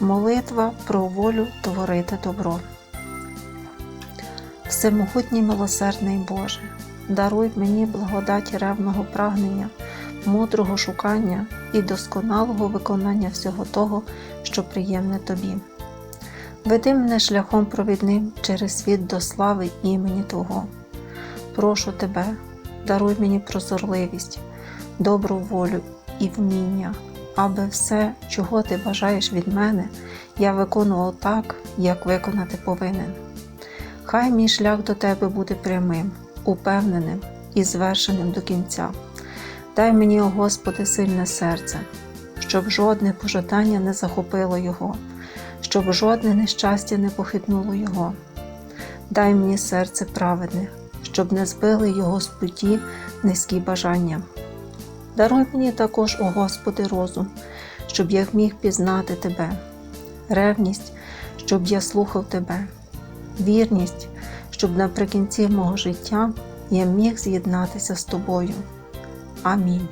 Молитва про волю творити добро. Всемогутній милосердний Боже, даруй мені благодать ревного прагнення, мудрого шукання і досконалого виконання всього того, що приємне тобі. Веди мене шляхом провідним через світ до слави імені Твого. Прошу Тебе, даруй мені прозорливість, добру волю і вміння, аби все, чого ти бажаєш від мене, я виконував так, як виконати повинен. Хай мій шлях до Тебе буде прямим, упевненим і звершеним до кінця. Дай мені, о Господи, сильне серце, щоб жодне пожадання не захопило його, щоб жодне нещастя не похитнуло його. Дай мені серце праведне, щоб не збили його з путі низькі бажання. Даруй мені також, о Господи, розум, щоб я міг пізнати Тебе, ревність, щоб я слухав Тебе, вірність, щоб наприкінці мого життя я міг з'єднатися з Тобою. Амінь.